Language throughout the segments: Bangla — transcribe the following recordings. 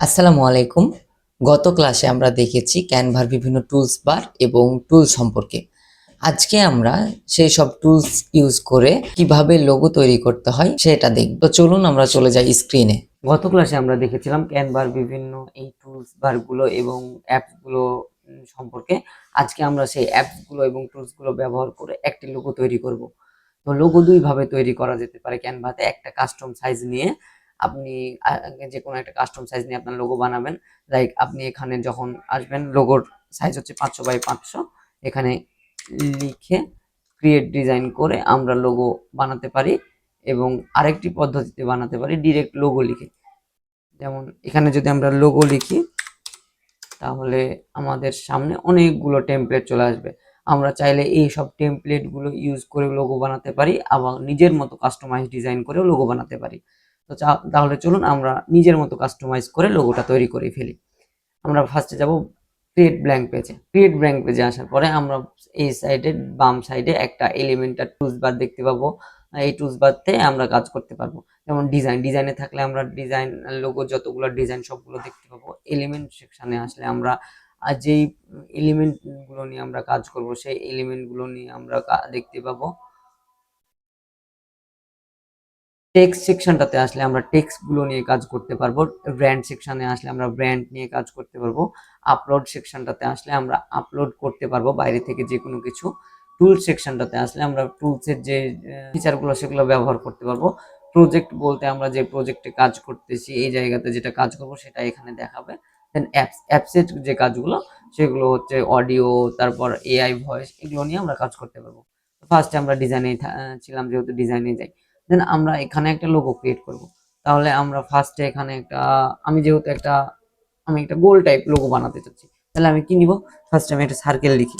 আসসালামু আলাইকুম। গত ক্লাসে আমরা দেখেছি ক্যানভার বিভিন্ন টুলস বার এবং টুল সম্পর্কে। আজকে আমরা সেই সব টুলস ইউজ করে কীভাবে লোগো তৈরি করতে হয় সেটা দেখব। তো চলুন আমরা চলে যাই স্ক্রিনে। গত ক্লাসে আমরা দেখেছিলাম ক্যানভার বিভিন্ন এই টুলস বারগুলো এবং অ্যাপসগুলো সম্পর্কে। আজকে আমরা সেই অ্যাপসগুলো এবং টুলসগুলো ব্যবহার করে একটি লোগো তৈরি করব। তো লোগো দুইভাবে তৈরি করা যেতে পারে ক্যানভাতে একটা কাস্টম সাইজ নিয়ে আপনি যে কোনো একটা কাস্টম সাইজ নিয়ে আপনার লোগো বানাবেন। লাইক আপনি এখানে যখন আসবেন লোগোর সাইজ হচ্ছে পাঁচশো বাই পাঁচশো। এখানে লিখে ক্রিয়েট ডিজাইন করে আমরা লোগো বানাতে পারি এবং আরেকটি পদ্ধতিতে বানাতে পারি ডিরেক্ট লোগো লিখে। যেমন, এখানে যদি আমরা লোগো লিখি, তাহলে আমাদের সামনে অনেকগুলো টেমপ্লেট চলে আসবে। আমরা চাইলে এই সব টেমপ্লেটগুলো ইউজ করে লোগো বানাতে পারি, আবার নিজের মতো কাস্টমাইজ ডিজাইন করেও লোগো বানাতে পারি। তো তাহলে চলুন আমরা নিজের মতো কাস্টমাইজ করে লোগোটা তৈরি করে ফেলি। আমরা ফার্স্টে যাব ক্রিয়েট ব্ল্যাঙ্ক পেজে ক্রিয়েট ব্ল্যাঙ্ক পেজে আসার পরে আমরা এই সাইডে বাম সাইডে একটা এলিমেন্টার টুলস বার দেখতে পাবো। এই টুলস বারতে আমরা কাজ করতে পারব। যেমন ডিজাইন ডিজাইনে থাকলে আমরা ডিজাইন লোগো যতগুলো ডিজাইন সবগুলো দেখতে পাবো। এলিমেন্ট সেকশানে আসলে আমরা আর যেই এলিমেন্টগুলো নিয়ে আমরা কাজ করব, সেই এলিমেন্টগুলো নিয়ে আমরা দেখতে পাবো। টেক্সট সেকশনটাতে আসলে আমরা টেক্সটগুলো নিয়ে কাজ করতে পারব ব্র্যান্ড সেকশনে আসলে আমরা ব্র্যান্ড নিয়ে কাজ করতে পারব আপলোড সেকশনটাতে আসলে আমরা আপলোড করতে পারব, বাইরে থেকে যে কোনো কিছু টুল সেকশনটাতে আসলে আমরা টুলসের যে ফিচারগুলো সেগুলো ব্যবহার করতে পারব। প্রজেক্ট বলতে আমরা যে প্রজেক্টে কাজ করতেছি, এই জায়গাতে যেটা কাজ করব সেটা এখানে দেখাবে। দেন অ্যাপস অ্যাপসের যে কাজগুলো, সেগুলো হচ্ছে অডিও তারপর এআই ভয়েস এগুলো নিয়ে আমরা কাজ করতে পারব। ফার্স্টে আমরা ডিজাইনে ছিলাম, যেহেতু ডিজাইনে যাই। দেন আমরা এখানে একটা লোগো ক্রিয়েট করব। তাহলে আমরা ফার্স্টে এখানে একটা, আমি যেহেতু একটা, আমি একটা গোল টাইপ লোগো বানাতে চাচ্ছি, তাহলে আমি কি নিব? ফার্স্টে আমি একটা সার্কেল লিখি।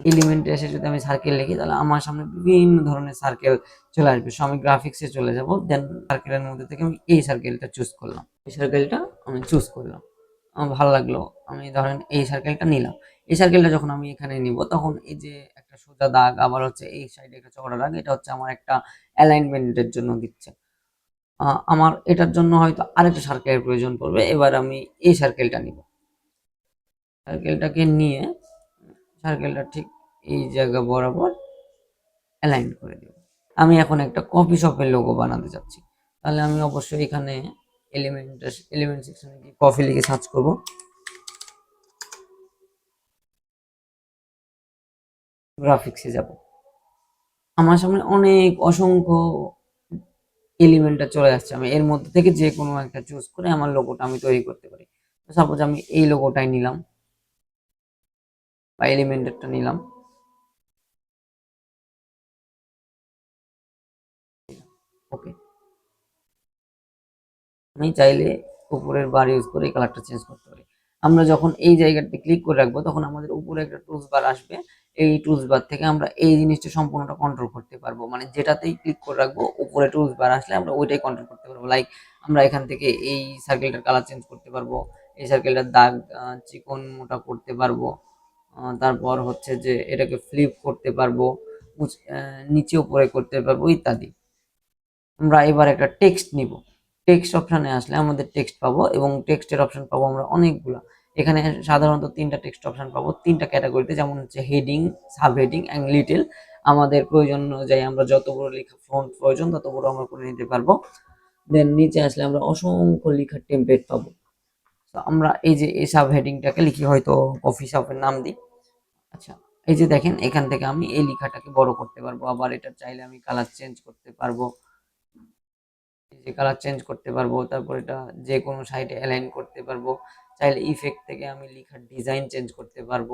এলিমেন্টে এসে যদি আমি সার্কেল লিখি, তাহলে আমার সামনে বিভিন্ন ধরনের সার্কেল চলে আসবে। সো আমি গ্রাফিক্সে চলে যাব দেন সার্কেলের মধ্যে থেকে আমি এই সার্কেলটা চুজ করলাম। এই সার্কেলটা আমি চুজ করলাম। আমার ভালো লাগল। আমি ধরেন এই সার্কেলটা নিলাম। এই সার্কেলটা যখন আমি এখানে নিব, তখন এই যে একটা সোজা দাগ, আবার হচ্ছে এই সাইডে একটা চওড়া দাগ, এটা হচ্ছে আমার একটা অ্যালাইনমেন্টের জন্য দিচ্ছে। আমার এটার জন্য হয়তো আরেকটা সার্কেলের প্রয়োজন পড়বে, এবার আমি এই সার্কেলটা নিব। সার্কেলটাকে নিয়ে সার্কেলটা ঠিক এই জায়গা বরাবর অ্যালাইন করে দেব। আমি এখন একটা কফি শপের লোগো বানাতে চাচ্ছি। তাহলে আমি অবশ্যই এখানে এলিমেন্ট এলিমেন্ট সেকশনে কফি লিখে সার্চ করব। গ্রাফিক্সে যাব। আমার সামনে অনেক অসংখ্য এলিমেন্টটা চলে আসছে। আমি এর মধ্যে থেকে যে কোনো একটা চুজ করে আমার লোগোটা আমি তৈরি করতে পারি। সাপোজ আমি এই লোগোটাই নিলাম বা এলিমেন্টেরটা নিলাম। ওকে আমি চাইলে উপরের বার ইউজ করে এই কালারটা চেঞ্জ করতে পারি। আমরা যখন এই জায়গাতে ক্লিক করে রাখব, তখন আমাদের উপরে একটা টুলস বার আসবে। এই টুলস বার থেকে আমরা এই জিনিসটা সম্পূর্ণটা কন্ট্রোল করতে পারব। মানে যেটাতেই ক্লিক করে রাখব, উপরে টুলস বার আসলে আমরা ওইটাই কন্ট্রোল করতে পারব। লাইক আমরা এখান থেকে এই সার্কেলটার কালার চেঞ্জ করতে পারব, এই সার্কেলটার দাগ চিকন মোটা করতে পারব তারপর হচ্ছে যে এটাকে ফ্লিপ করতে পারব নিচে উপরে করতে পারব, ইত্যাদি। আমরা এবার একটা টেক্সট নিব। টেক্সট অপশানে আসলে আমাদের টেক্সট পাবো এবং টেক্সটের অপশন পাবো আমরা অনেকগুলো। এখানে সাধারণত তিনটা টেক্সট অপশন পাবো, তিনটা ক্যাটাগরিতে যেমন হচ্ছে heading sub heading and little আমাদের প্রয়োজন অনুযায়ী আমরা যত বড় লেখা ফন্ট প্রয়োজন তত বড় আমরা করে নিতে পারব। দেন নিচে আসলে আমরা অসংখ্য লেখার টেমপ্লেট পাবো। তো আমরা এই যে এই সাব হেডিংটাকে লিখি, হয়তো কফি শপের নাম দিই। আচ্ছা এই যে দেখেন এখান থেকে আমি এই লেখাটাকে বড় করতে পারব। আবার এটা চাইলে আমি কালার চেঞ্জ করতে পারব। যে কালার চেঞ্জ করতে পারব, তারপর এটা যে কোনো সাইডে অ্যালাইন করতে পারব, চাইলে ইফেক্ট থেকে আমি লেখার ডিজাইন চেঞ্জ করতে পারব।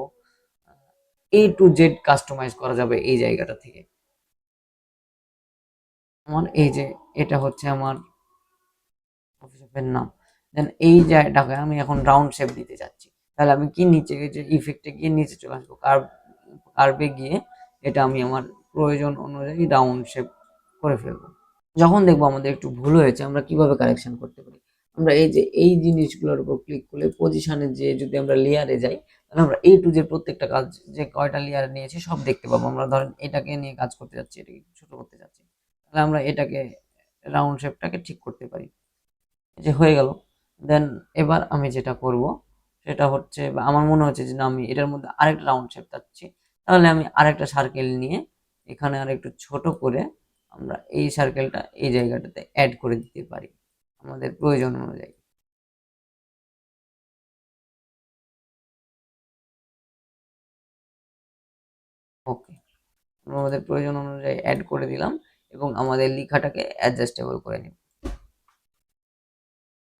এ টু জেড কাস্টমাইজ করা যাবে এই জায়গাটা থেকে। আমার এই যে, এটা হচ্ছে আমার অফিসের নাম দেন এই জায়গাটাকে আমি এখন রাউন্ড শেপ দিতে চাচ্ছি। তাহলে আমি কি নিচে যে ইফেক্টে গিয়ে নিচে চলে আসব কার্ভে গিয়ে এটা আমি আমার প্রয়োজন অনুযায়ী রাউন্ড শেপ করে ফেলব। যখন দেখব আমাদের একটু ভুল হয়েছে, আমরা কীভাবে কারেকশন করতে পারি? আমরা এই যে, এই জিনিসগুলোর উপর ক্লিক করলে পজিশনে যে, যদি আমরা লেয়ারে যাই, তাহলে আমরা এই টু যে প্রত্যেকটা কাজ, যে কয়টা লেয়ার নিয়েছি সব দেখতে পাবো। আমরা ধরেন এটাকে নিয়ে কাজ করতে যাচ্ছি, এটাকে ছোট করতে যাচ্ছি। তাহলে আমরা এটাকে রাউন্ড শেপটাকে ঠিক করতে পারি। যে হয়ে গেল। দেন এবার আমি যেটা করব, সেটা হচ্ছে আমার মনে হচ্ছে যে, না, আমি এটার মধ্যে আরেকটা রাউন্ড শেপ চাচ্ছি। তাহলে আমি আরেকটা সার্কেল নিয়ে এখানে আর একটু ছোট করে আমরা এই সার্কেলটা এই জায়গাটাতে অ্যাড করে দিতে পারি, আমাদের প্রয়োজন অনুযায়ী। ওকে আমরা আমাদের প্রয়োজন অনুযায়ী অ্যাড করে দিলাম এবং আমাদের লেখাটাকে অ্যাডজাস্টেবল করে নিব।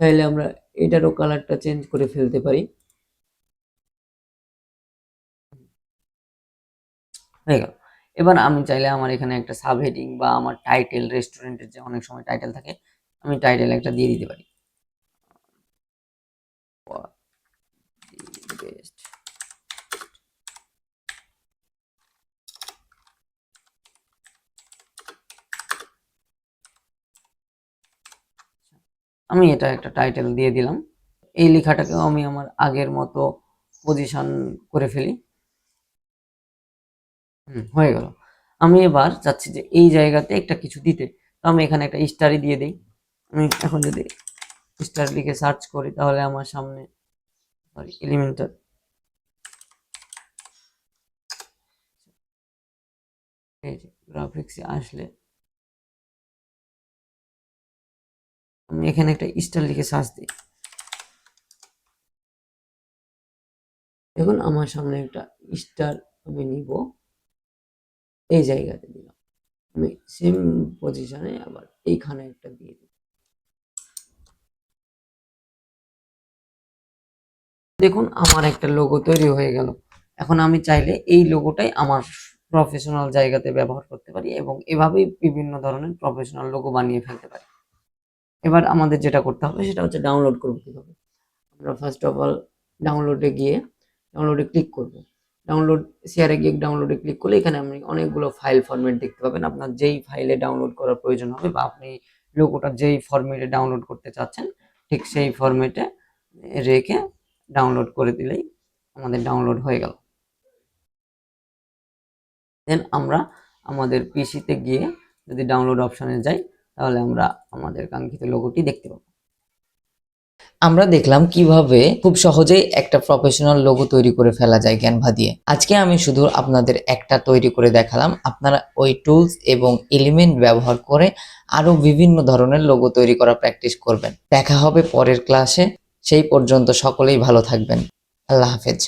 তাহলে আমরা এটারও কালারটা চেঞ্জ করে ফেলতে পারি। হয়ে গেল। এবার আমি চাইলে আমার এখানে একটা সাব হেডিং বা আমার টাইটেল, রেস্টুরেন্টের যে অনেক সময় টাইটেল থাকে, আমি টাইটেল একটা দিয়ে দিতে পারি। আমি এটা একটা টাইটেল দিয়ে দিলাম। এই লেখাটাকেও আমি আমার আগের মতো পজিশন করে ফেলি। হুম, হয়ে গেল। আমি এবার চাচ্ছি যে এই জায়গাতে একটা কিছু দিতে। তো আমি এখানে একটা স্টারই দিয়ে দিই। আমি এখন যদি স্টার লিখে সার্চ করি তাহলে আমার সামনে সরি এলিমেন্টার গ্রাফিক্সে আসলে আমি এখানে একটা স্টার লিখে সার্চ দিই। দেখুন, আমার সামনে একটা স্টার আমি নিব। এই জায়গাতে দিলাম। আমি সেম পজিশনে আবার এইখানে একটা দিয়ে দিই দেখুন, আমার একটা লোগো তৈরি হয়ে গেল। এখন আমি চাইলে এই লোগোটাই আমার প্রফেশনাল জায়গাতে ব্যবহার করতে পারি এবং এভাবেই বিভিন্ন ধরনের প্রফেশনাল লোগো বানিয়ে ফেলতে পারি। এবার আমাদের যেটা করতে হবে, সেটা হচ্ছে ডাউনলোড করব কীভাবে? আমরা ফার্স্ট অফ অল ডাউনলোডে গিয়ে ডাউনলোডে ক্লিক করব। ডাউনলোড শেয়ারে গিয়ে ডাউনলোডে ক্লিক করলে এখানে আপনি অনেকগুলো ফাইল ফরম্যাট দেখতে পাবেন। আপনার যেই ফাইলে ডাউনলোড করার প্রয়োজন হবে বা আপনি লোগোটা যেই ফরম্যাটে ডাউনলোড করতে চাচ্ছেন, ঠিক সেই ফরম্যাটে রেখে ডাউনলোড করে দিলেই আমাদের ডাউনলোড হয়ে গেল। দেন আমরা আমাদের পিসিতে গিয়ে যদি ডাউনলোড অপশনে যাই, তাহলে আমরা আমাদের কাঙ্ক্ষিত লোগোটি দেখতে পাবো। আমরা দেখলাম কীভাবে খুব সহজেই একটা প্রফেশনাল লোগো তৈরি করে ফেলা যায় ক্যানভা দিয়ে। আজকে আমি শুধু আপনাদের একটা তৈরি করে দেখালাম। আপনারা ওই টুলস এবং এলিমেন্ট ব্যবহার করে আরও বিভিন্ন ধরনের লোগো তৈরি করা প্র্যাকটিস করবেন। দেখা হবে পরের ক্লাসে সেই পর্যন্ত সকলেই ভালো থাকবেন। আল্লাহ হাফেজ।